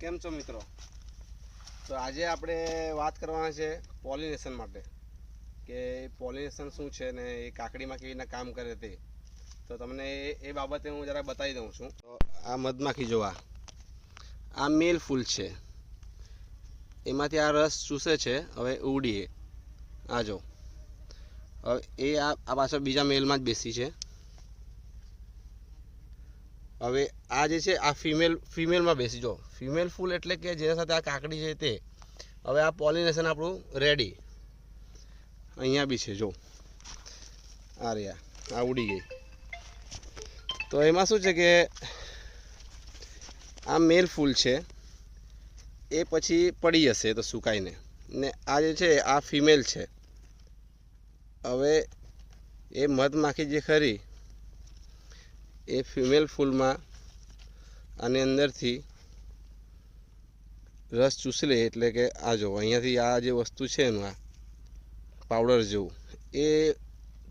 કેમ છો મિત્રો? તો આજે આપણે વાત કરવાના છે પોલિનેશન માટે કે પોલિનેશન શું છે ને એ કાકડીમાં કેવી રીતના કામ કરે તે. તો તમને એ બાબતે હું જરા બતાવી દઉં છું. તો આ મધમાખી જોવા આ મેલ ફૂલ છે. એમાંથી આ રસ ચૂસે છે, હવે ઉડીએ. આ જો. હવે એ આ પાછળ બીજા મેલમાં જ બેસી છે. હવે આ જે છે, આ ફિમેલ ફિમેલમાં બેસી જો ફિમેલ ફૂલ એટલે કે જેના સાથે આ કાકડી છે તે. હવે આ પોલિનેશન આપણું રેડી અહીંયા બી છે, જો. આ રહ્યા. આ ઉડી ગઈ. તો એમાં શું છે કે આ મેલ ફૂલ છે, એ પછી પડી જશે તો સુકાઈને. ને આ જે છે, આ ફિમેલ છે. હવે એ મધમાખી જે ખરી એ ફિમેલ ફૂલમાં આની અંદરથી રસ ચૂસી લે એટલે કે આ જો, અહીંયાથી આ જે વસ્તુ છે એનું, આ પાવડર જેવું, એ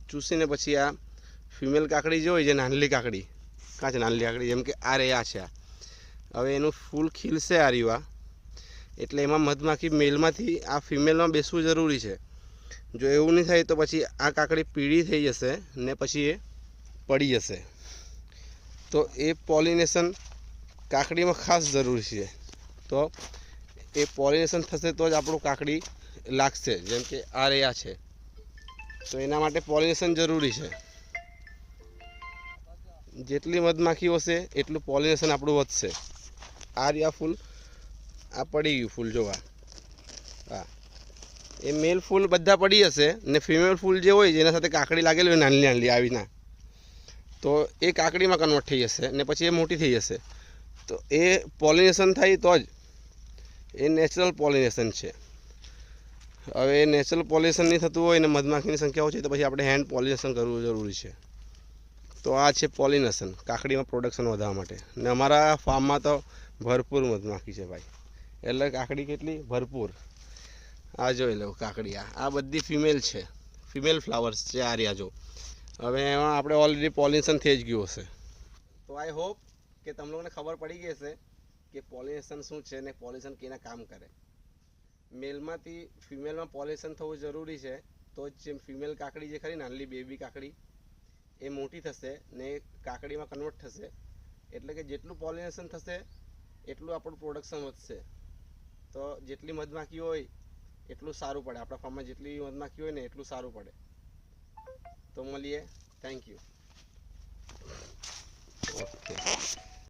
ચૂસીને પછી આ ફિમેલ કાકડી જે હોય છે, નાનલી કાકડી, કાં છે નાનલી કાકડી, જેમ કે આ રે, આ છે આ. હવે એનું ફૂલ ખીલશે આ રીવા એટલે એમાં મધમાખી મેલમાંથી આ ફિમેલમાં બેસવું જરૂરી છે. જો એવું નહીં થાય તો પછી આ કાકડી પીળી થઈ જશે ને પછી એ પડી જશે. તો એ પોલિનેશન કાકડીમાં ખાસ જરૂરી છે. તો એ પોલિનેશન થશે તો જ આપણું કાકડી લાગશે, જેમ કે આ રહ્યા છે. તો એના માટે પોલિનેશન જરૂરી છે. જેટલી મધમાખી હશે એટલું પોલિનેશન આપણું વધશે. આ રહ્યા ફૂલ. આ પડી ગયું ફૂલ, જોવા. હા. એ મેલ ફૂલ બધા પડી જશે ને ફિમેલ ફૂલ જે હોય, જેના સાથે કાકડી લાગેલી હોય નાની નાની આવીના તો એ કાકડીમાં કન્વર્ટ થઈ જશે ને પછી એ મોટી થઈ જશે. તો એ પોલિનેશન થાય તો જ એ નેચરલ પોલિનેશન છે. હવે નેચરલ પોલિનેશન નહીં થતું હોય ને મધમાખીની સંખ્યા ઓછી તો પછી આપણે હેન્ડ પોલિનેશન કરવું જરૂરી છે. તો આ છે પોલિનેશન કાકડીમાં પ્રોડક્શન વધારવા માટે. ને અમારા ફાર્મમાં તો ભરપૂર મધમાખી છે ભાઈ. એટલે કાકડી કેટલી? ભરપૂર. આ જોઈ લો કાકડી આ. બધી ફિમેલ છે. ફિમેલ ફ્લાવર્સ છે આ રહ્યા જો. હવે એમાં આપણે ઓલરેડી પોલિનેશન થઈ જ ગયું હશે. તો આઈ હોપ કે તમને લોકોને ખબર પડી ગઈ હશે કે પોલિનેશન શું છે ને પોલિનેશન કેના કામ કરે. મેલમાંથી ફિમેલમાં પોલિનેશન થવું જરૂરી છે, તો જ જેમ ફિમેલ કાકડી જે ખરી નાનલી બેબી કાકડી, એ મોટી થશે ને કાકડીમાં કન્વર્ટ થશે. એટલે કે જેટલું પોલિનેશન થશે, એટલું આપણું પ્રોડક્શન વધશે. તો જેટલી મધમાખી હોય, એટલું સારું પડે. આપણા ફાર્મમાં જેટલી મધમાખી હોય ને, એટલું સારું પડે. ತಮ್ಮಲ್ಲಿಯೇ ಥ್ಯಾಂಕ್ ಯು ಓಕೆ